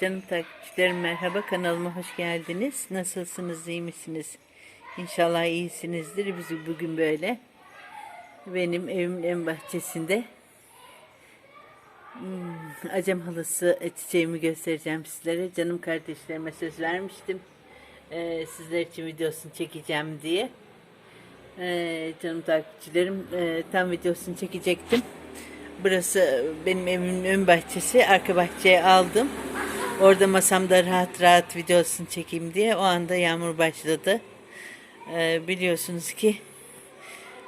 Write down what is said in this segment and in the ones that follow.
Canım takipçilerim merhaba kanalıma hoş geldiniz. Nasılsınız iyi misiniz? İnşallah iyisinizdir. Biz bugün böyle benim evimin en bahçesinde hmm, acem halısı çiçeğimi göstereceğim sizlere. Canım kardeşlerime söz vermiştim. Ee, sizler için videosunu çekeceğim diye. Ee, canım takipçilerim e, tam videosunu çekecektim. Burası benim evimin ön bahçesi. Arka bahçeye aldım. Orada masamda rahat rahat videosunu çekeyim diye. O anda yağmur başladı. Ee, biliyorsunuz ki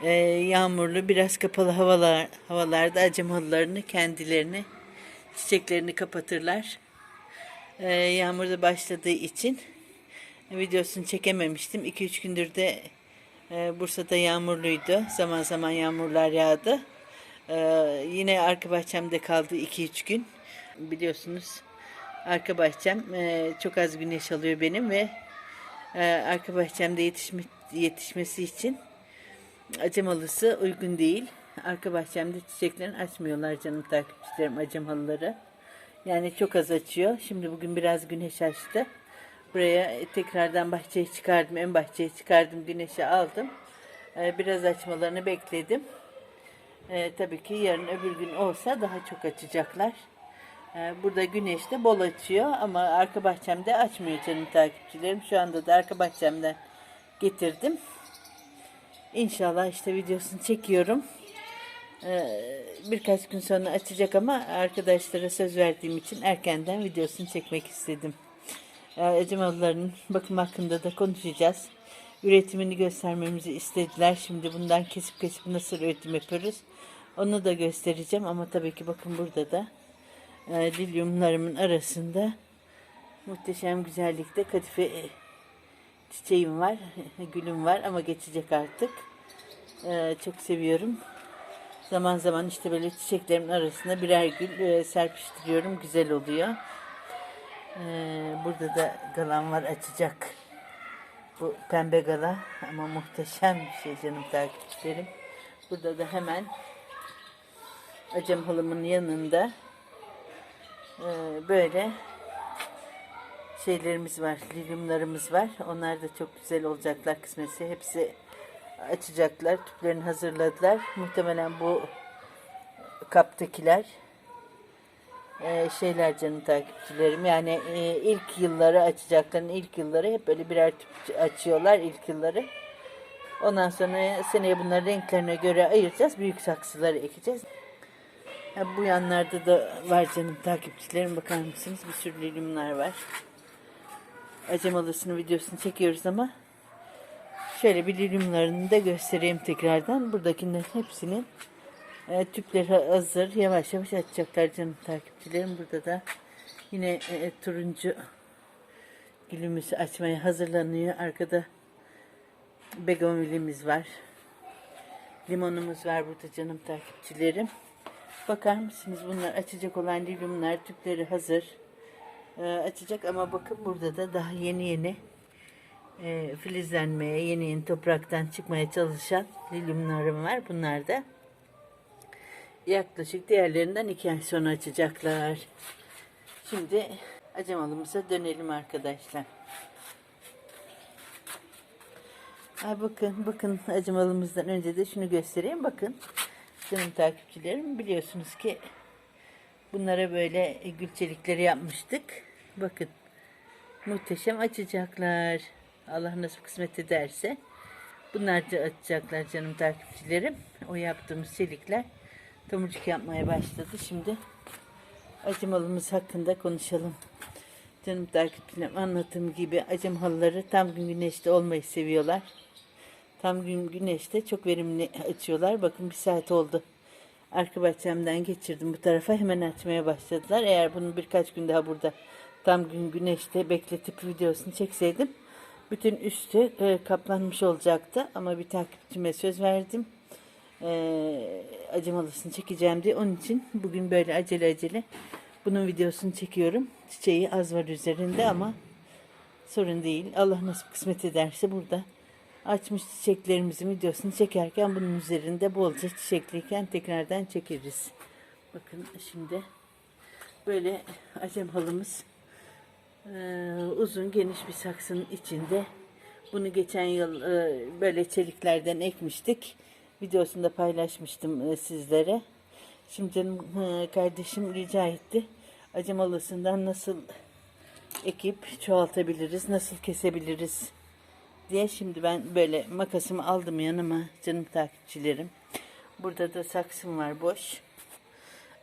e, yağmurlu biraz kapalı havalar havalarda acem halılarını kendilerini çiçeklerini kapatırlar. Ee, yağmur da başladığı için videosunu çekememiştim. 2-3 gündür de e, Bursa'da yağmurluydu. Zaman zaman yağmurlar yağdı. Ee, yine arka bahçemde kaldı 2-3 gün. Biliyorsunuz arka bahçem e, çok az güneş alıyor benim ve e, arka bahçemde yetişme, yetişmesi için acem halısı uygun değil. Arka bahçemde çiçeklerini açmıyorlar canım takipçilerim acem halıları. Yani çok az açıyor. Şimdi bugün biraz güneş açtı. Buraya tekrardan bahçeye çıkardım. En bahçeye çıkardım. Güneşe aldım. Ee, biraz açmalarını bekledim. Ee, tabii ki yarın öbür gün olsa daha çok açacaklar. Ee, burada güneş de bol açıyor ama arka bahçemde açmıyor canım takipçilerim. Şu anda da arka bahçemden getirdim. İnşallah işte videosunu çekiyorum. Ee, birkaç gün sonra açacak ama arkadaşlara söz verdiğim için erkenden videosunu çekmek istedim. Ee, Acemalıların bakım hakkında da konuşacağız. Üretimini göstermemizi istediler. Şimdi bundan kesip kesip nasıl üretim yapıyoruz onu da göstereceğim. Ama tabii ki bakın burada da e, lilyumlarımın arasında muhteşem güzellikte kadife e, çiçeğim var. Gülüm var ama geçecek artık. E, çok seviyorum. Zaman zaman işte böyle çiçeklerimin arasında birer gül e, serpiştiriyorum. Güzel oluyor. Burada da galan var açacak. Bu pembe gala ama muhteşem bir şey canım takipçilerim. Burada da hemen acem halımın yanında e, böyle şeylerimiz var, lilyumlarımız var. Onlar da çok güzel olacaklar kısmetse. Hepsi açacaklar. Tüplerini hazırladılar. Muhtemelen bu kaptakiler e, şeyler canım takipçilerim. Yani e, ilk yılları açacakların ilk yılları hep böyle birer tüp açıyorlar ilk yılları. Ondan sonra seneye bunları renklerine göre ayıracağız. Büyük saksıları ekeceğiz. Bu yanlarda da var canım takipçilerim. Bakar mısınız? Bir sürü lilimler var. Acem Adası'nın videosunu çekiyoruz ama şöyle bir lilimlerini de göstereyim tekrardan. Buradakilerin hepsinin e, tüpleri hazır. Yavaş yavaş açacaklar canım takipçilerim. Burada da yine e, turuncu gülümüz açmaya hazırlanıyor. Arkada begonvilimiz var. Limonumuz var burada canım takipçilerim. Bakar mısınız bunlar açacak olan lilyumlar tüpleri hazır. Ee, açacak ama bakın burada da daha yeni yeni e, filizlenmeye, yeni yeni topraktan çıkmaya çalışan lilyumlarım var. Bunlar da yaklaşık diğerlerinden iki ay sonra açacaklar. Şimdi acemalımıza dönelim arkadaşlar. Ay bakın bakın acımalımızdan önce de şunu göstereyim. Bakın canım takipçilerim biliyorsunuz ki bunlara böyle gül çelikleri yapmıştık. Bakın muhteşem açacaklar. Allah nasip kısmet ederse bunlar da açacaklar canım takipçilerim. O yaptığımız çelikler tomurcuk yapmaya başladı. Şimdi acımalımız hakkında konuşalım. Canım takipçilerim anlattığım gibi acım halıları tam gün güneşte olmayı seviyorlar. Tam gün güneşte çok verimli açıyorlar. Bakın bir saat oldu. Arka bahçemden geçirdim bu tarafa. Hemen açmaya başladılar. Eğer bunu birkaç gün daha burada tam gün güneşte bekletip videosunu çekseydim bütün üstü e, kaplanmış olacaktı. Ama bir takipçime söz verdim. E, acımalısını çekeceğim diye. Onun için bugün böyle acele acele bunun videosunu çekiyorum. Çiçeği az var üzerinde ama sorun değil. Allah nasip kısmet ederse burada açmış çiçeklerimizin videosunu çekerken bunun üzerinde bolca çiçekliyken tekrardan çekeriz. Bakın şimdi böyle acem halımız Ee, uzun geniş bir saksının içinde. Bunu geçen yıl e, böyle çeliklerden ekmiştik. Videosunda paylaşmıştım e, sizlere. Şimdi canım e, kardeşim rica etti. Acımalısından nasıl ekip çoğaltabiliriz, nasıl kesebiliriz diye şimdi ben böyle makasımı aldım yanıma canım takipçilerim. Burada da saksım var boş.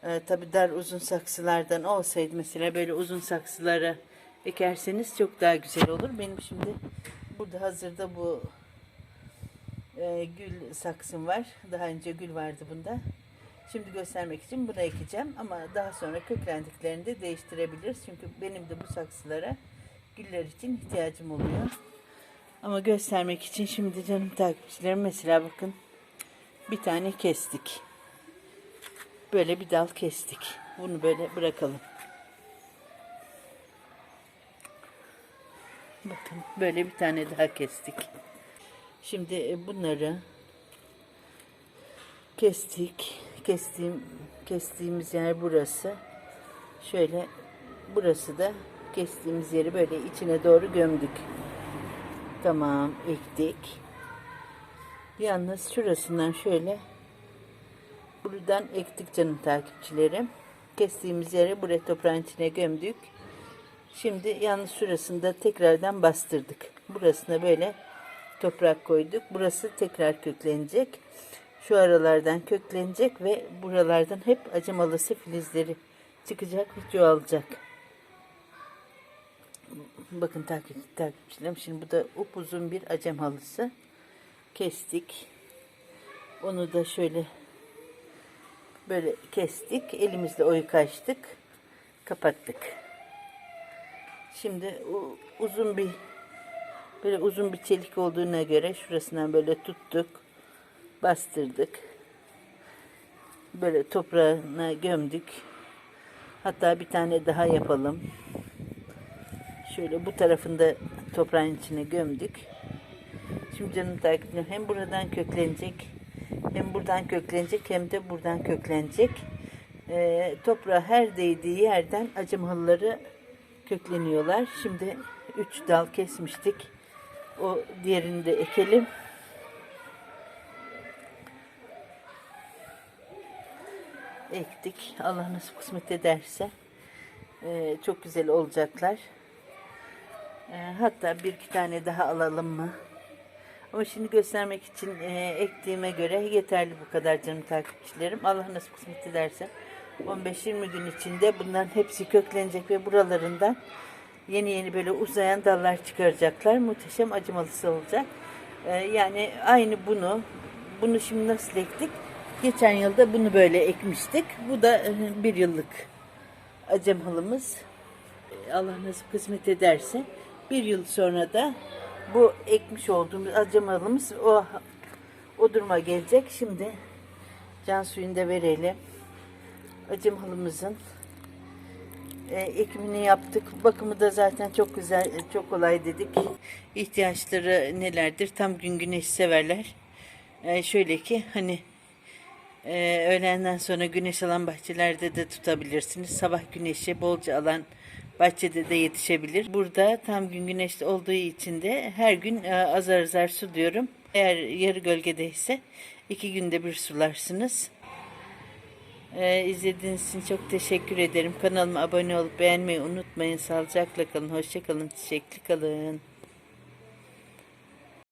Ee, tabii dar uzun saksılardan olsaydı mesela böyle uzun saksılara ekerseniz çok daha güzel olur. Benim şimdi burada hazırda bu e, gül saksım var. Daha önce gül vardı bunda. Şimdi göstermek için bunu ekeceğim ama daha sonra köklendiklerinde değiştirebiliriz. Çünkü benim de bu saksılara güller için ihtiyacım oluyor. Ama göstermek için şimdi canım takipçilerim mesela bakın bir tane kestik. Böyle bir dal kestik. Bunu böyle bırakalım. Bakın böyle bir tane daha kestik. Şimdi e, bunları kestik. Kestiğim kestiğimiz yer burası. Şöyle burası da kestiğimiz yeri böyle içine doğru gömdük. Tamam, ektik. Yalnız şurasından şöyle buradan ektik canım takipçilerim. Kestiğimiz yeri buraya toprağın içine gömdük. Şimdi yalnız şurasında tekrardan bastırdık. Burasına böyle toprak koyduk. Burası tekrar köklenecek. Şu aralardan köklenecek ve buralardan hep acımalısı filizleri çıkacak ve çoğalacak. Bakın takip, takipçilerim. Şimdi bu da upuzun bir acem halısı. Kestik. Onu da şöyle böyle kestik. Elimizle oyu kaçtık. Kapattık. Şimdi uzun bir böyle uzun bir çelik olduğuna göre şurasından böyle tuttuk. Bastırdık. Böyle toprağına gömdük. Hatta bir tane daha yapalım. Şöyle bu tarafında toprağın içine gömdük. Şimdi canım takipçilerim hem buradan köklenecek hem buradan köklenecek hem de buradan köklenecek. Ee, toprağa her değdiği yerden acımhalıları kökleniyorlar. Şimdi 3 dal kesmiştik. O diğerini de ekelim. Ektik. Allah nasip kısmet ederse ee, çok güzel olacaklar. Ee, hatta bir iki tane daha alalım mı? Ama şimdi göstermek için e, ektiğime göre yeterli bu kadar canım takipçilerim. Allah nasip kısmet ederse 15-20 gün içinde bunların hepsi köklenecek ve buralarından yeni yeni böyle uzayan dallar çıkaracaklar. Muhteşem acımalısı olacak. Ee, yani aynı bunu bunu şimdi nasıl ektik? Geçen yılda bunu böyle ekmiştik. Bu da e, bir yıllık acem halımız. E, Allah nasip kısmet ederse bir yıl sonra da bu ekmiş olduğumuz acem halımız o, o duruma gelecek. Şimdi can suyunu da verelim. Acem halımızın e, ekimini yaptık. Bakımı da zaten çok güzel, çok kolay dedik. İhtiyaçları nelerdir? Tam gün güneş severler. E, şöyle ki hani ee, öğlenden sonra güneş alan bahçelerde de tutabilirsiniz. Sabah güneşi bolca alan bahçede de yetişebilir. Burada tam gün güneşli olduğu için de her gün e, azar azar suluyorum. Eğer yarı gölgedeyse iki günde bir sularsınız. Ee, izlediğiniz için çok teşekkür ederim. Kanalıma abone olup beğenmeyi unutmayın. Sağlıcakla kalın, hoşça kalın, çiçekli kalın.